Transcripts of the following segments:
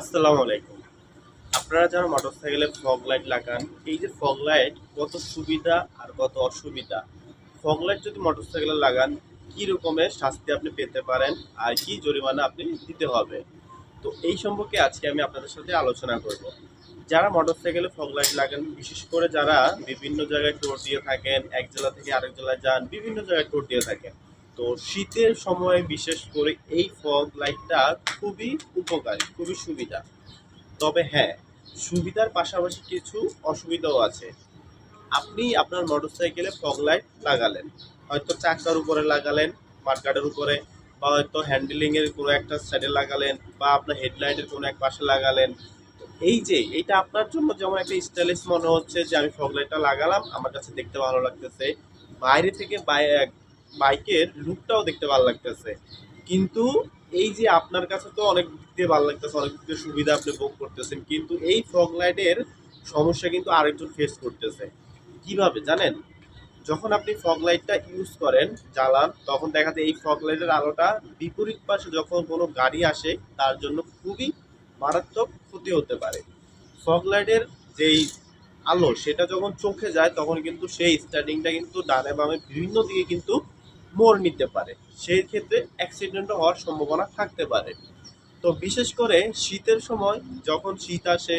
আসসালামু আলাইকুম। আপনারা যারা মোটরসাইকেলে ফগ লাইট লাগান, এই যে ফগ লাইট কত সুবিধা আর কত অসুবিধা? ফগ লাইট যদি মোটরসাইকেলে লাগান, কী রকমের শাস্তি আপনি পেতে পারেন আর কি জরিমানা আপনি দিতে হবে? তো এই সম্পর্কে আজকে আমি আপনাদের সাথে আলোচনা করব। যারা মোটরসাইকেলে ফগ লাইট লাগান, বিশেষ করে যারা বিভিন্ন জায়গায় টোর দিয়ে থাকেন, এক জেলা থেকে আরেক জেলায় যান, বিভিন্ন জায়গায় টোর দিয়ে থাকেন তো শীতের সময় বিশেষ করে এই ফগ লাইটটা খুবই উপকারী, খুবই সুবিধা। তবে হ্যাঁ সুবিধার পাশাপাশি কিছু অসুবিধাও আছে। আপনি আপনার মোটরসাইকেলে ফগ লাইট লাগালেন, হয়তো চাকার উপরে লাগালেন মার্কাটের উপরে, বা হয়তো হ্যান্ডেলিংয়ের কোনো একটা সাইডে লাগালেন, বা আপনার হেডলাইটের কোনো এক পাশে লাগালেন। এই যে, এইটা আপনার জন্য যেমন একটা স্টাইলিশ মনে হচ্ছে যে, আমি ফগ লাইটটা লাগালাম, আমার কাছে দেখতে ভালো লাগতেছে। বাইরে থেকে বাইকের লুকটাও দেখতে ভালো লাগতেছে। কিন্তু এই যে আপনার কাছে তো অনেক দিক ভালো লাগতেছে, অনেক দিক সুবিধা আপনি ভোগ করতেছেন, কিন্তু এই ফগ লাইটের সমস্যা কিন্তু আরেকজন ফেস করতেছে। কীভাবে? জানেন? যখন আপনি ফগ লাইটটা ইউজ করেন, জ্বালান, তখন দেখা যায় এই ফগ লাইটের আলোটা বিপরীত পাশে যখন কোনো গাড়ি আসে, তার জন্য খুবই মারাত্মক ক্ষতি হতে পারে। ফগ লাইটের যেই আলো, সেটা যখন চোখে যায়, তখন কিন্তু সেই স্টার্টিংটা কিন্তু ডানে বামে বিভিন্ন দিকে কিন্তু মোড় নিতে পারে। সেই ক্ষেত্রে অ্যাক্সিডেন্টও হওয়ার সম্ভাবনা থাকতে পারে। তো বিশেষ করে শীতের সময় যখন শীত আসে,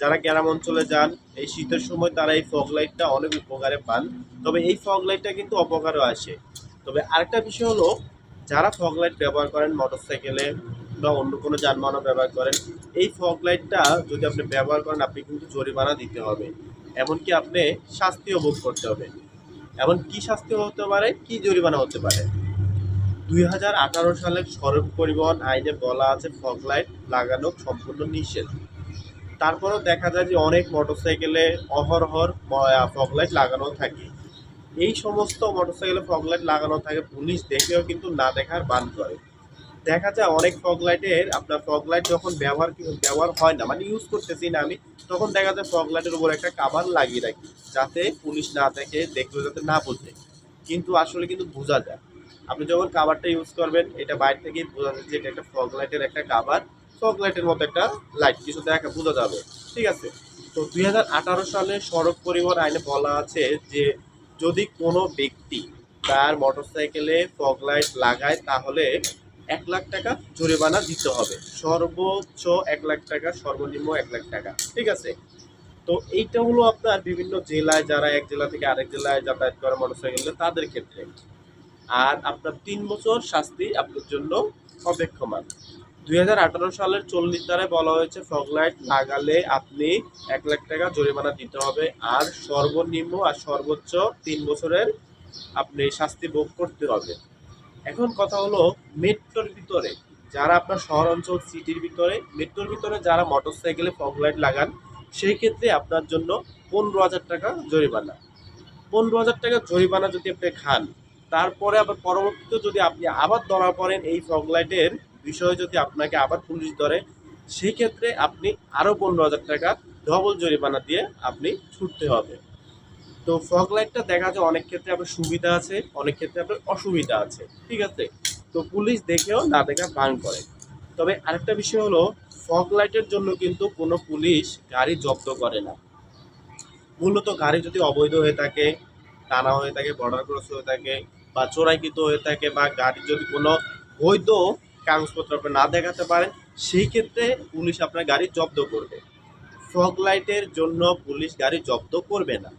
যারা গ্রাম অঞ্চলে যান, এই শীতের সময় তারা এই ফগ লাইটটা অনেক উপকারে পান। তবে এই ফগ লাইটটা কিন্তু অপকারও আসে। তবে আরেকটা বিষয় হলো, যারা ফগ লাইট ব্যবহার করেন মোটরসাইকেলে বা অন্য কোনো যানবাহনও ব্যবহার করেন, এই ফগ লাইটটা যদি আপনি ব্যবহার করেন, আপনি কিন্তু জরিমানা দিতে হবে। এমনকি আপনি শাস্তিও ভোগ করতে হবে। এমন কি শাস্তি হতে পারে, কি জরিমানা হতে পারে? দুই হাজার আঠারো সালে সড়ক পরিবহন আইনে বলা আছে ফগলাইট লাগানো সম্পূর্ণ নিষেধ। তারপরেও দেখা যায় যে অনেক মোটরসাইকেলে অহরহর ফগ লাইট লাগানো থাকে। এই সমস্ত মোটরসাইকেলে ফগ লাইট লাগানো থাকে, পুলিশ দেখেও কিন্তু না দেখার বান করে। দেখা যায় অনেক ফগ লাইটের আপনার ফগ লাইট যখন ব্যবহার ব্যবহার হয় না মানে ইউজ করতেছি না আমি, তখন দেখা যায় ফগ লাইটের উপর একটা কাভার লাগিয়ে রাখি, যাতে পুলিশ না দেখে, দেখলে যাতে না বোঝে। কিন্তু আসলে কিন্তু বোঝা যায়। আপনি যখন কাভারটা ইউজ করবেন, এটা বাইরে থেকেই বোঝা যায় যে এটা একটা ফগ লাইটের একটা কাভার ফগ লাইটের মতো একটা লাইট কিছু দেখা, বোঝা যাবে। ঠিক আছে? তো দুই হাজার আঠারো সালে সড়ক পরিবহন আইনে বলা আছে যে, যদি কোনো ব্যক্তি তার মোটরসাইকেলে ফগ লাইট লাগায়, তাহলে এক লাখ টাকা জরিমানা দিতে হবে। সর্বোচ্চ এক লাখ টাকা, সর্বনিম্ন এক লাখ টাকা। ঠিক আছে? তো এইটা হলো আপনার বিভিন্ন জেলায় যারা এক জেলা থেকে আরেক জেলায় যাতায়াত করে মোটরসাইকেল তাদের ক্ষেত্রে। আর আপনার তিন বছর শাস্তি আপনার জন্য অপেক্ষমান। দুই হাজার আঠারো সালের চল্লিশ ধারায় বলা হয়েছে ফগলাইট লাগালে আপনি এক লাখ টাকা জরিমানা দিতে হবে। আর সর্বনিম্ন আর সর্বোচ্চ তিন বছরের আপনি শাস্তি ভোগ করতে হবে। এখন কথা হলো মেট্রোর ভিতরে, যারা আপনার শহর অঞ্চল সিটির ভিতরে মেট্রোর ভিতরে যারা মোটরসাইকেলে ফগ লাইট লাগান, সেই ক্ষেত্রে আপনার জন্য পনেরো হাজার টাকা জরিমানা। পনেরো হাজার টাকা জরিমানা যদি আপনি খান, তারপরে আবার পরবর্তীতে যদি আপনি আবার ধরা পড়েন এই ফগ লাইটের বিষয়ে যদি আপনাকে আবার পুলিশ ধরে, সেই ক্ষেত্রে আপনি আরও পনেরো হাজার টাকা ডবল জরিমানা দিয়ে আপনি ছুটতে হবে। তো ফগ লাইটটা দেখা যায় অনেক ক্ষেত্রে আপনার সুবিধা আছে, অনেক ক্ষেত্রে আপনার অসুবিধা আছে, ঠিক আছে? তো পুলিশ দেখেও না দেখা ভাঙ করে। তবে আরেকটা বিষয় হলো ফগ লাইটের জন্য কিন্তু কোনো পুলিশ গাড়ি জব্দ করে না। মূলত গাড়ি যদি অবৈধ হয়ে থাকে, টানা হয়ে থাকে বর্ডার ক্রস হয়ে থাকে, বা চোরাইকৃত হয়ে থাকে, বা গাড়ির যদি কোনো বৈধ কাগজপত্র আপনি না দেখাতে পারেন, সেই ক্ষেত্রে পুলিশ আপনার গাড়ি জব্দ করবে। ফগ লাইটের জন্য পুলিশ গাড়ি জব্দ করবে না।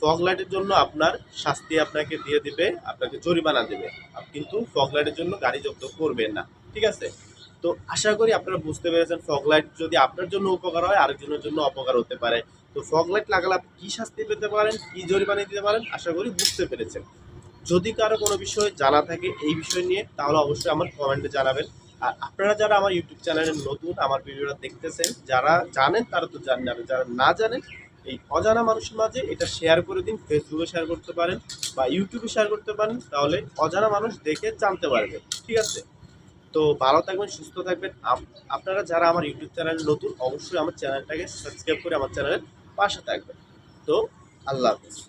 ফগ লাইটের জন্য আপনার শাস্তি আপনাকে দিয়ে দিবে, আপনাকে জরিমানা দেবে। কিন্তু ফগ লাইটের জন্য গাড়ি জব্দ করবেন না, ঠিক আছে? তো আশা করি আপনারা বুঝতে পেরেছেন, ফগ লাইট যদি আপনার জন্য উপকার হয়, আরেকজনের জন্য অপকার হতে পারে। তো ফগ লাইট লাগালে আপনি কী শাস্তি পেতে পারেন, কী জরিমানা দিতে পারেন, আশা করি বুঝতে পেরেছেন। যদি কারও কোনো বিষয়ে জানা থাকে এই বিষয় নিয়ে, তাহলে অবশ্যই আমার কমেন্টে জানাবেন। আর আপনারা যারা আমার ইউটিউব চ্যানেলে নতুন, আমার ভিডিওটা দেখতেছেন, যারা জানেন তারা তো জানেন যারা না জানেন এই অজানা মানুষের মাঝে এটা শেয়ার করে দিন ফেসবুকে শেয়ার করতে পারেন বা ইউটিউবে শেয়ার করতে পারেন, তাহলে অজানা মানুষ দেখে জানতে পারবে, ঠিক আছে? তো ভালো থাকবেন, সুস্থ থাকবেন। আপ- আপনারা যারা আমার ইউটিউব চ্যানেল নতুন, অবশ্যই আমার চ্যানেলটাকে সাবস্ক্রাইব করে আমার চ্যানেলের পাশে থাকবেন। তো আল্লাহ হাফেজ।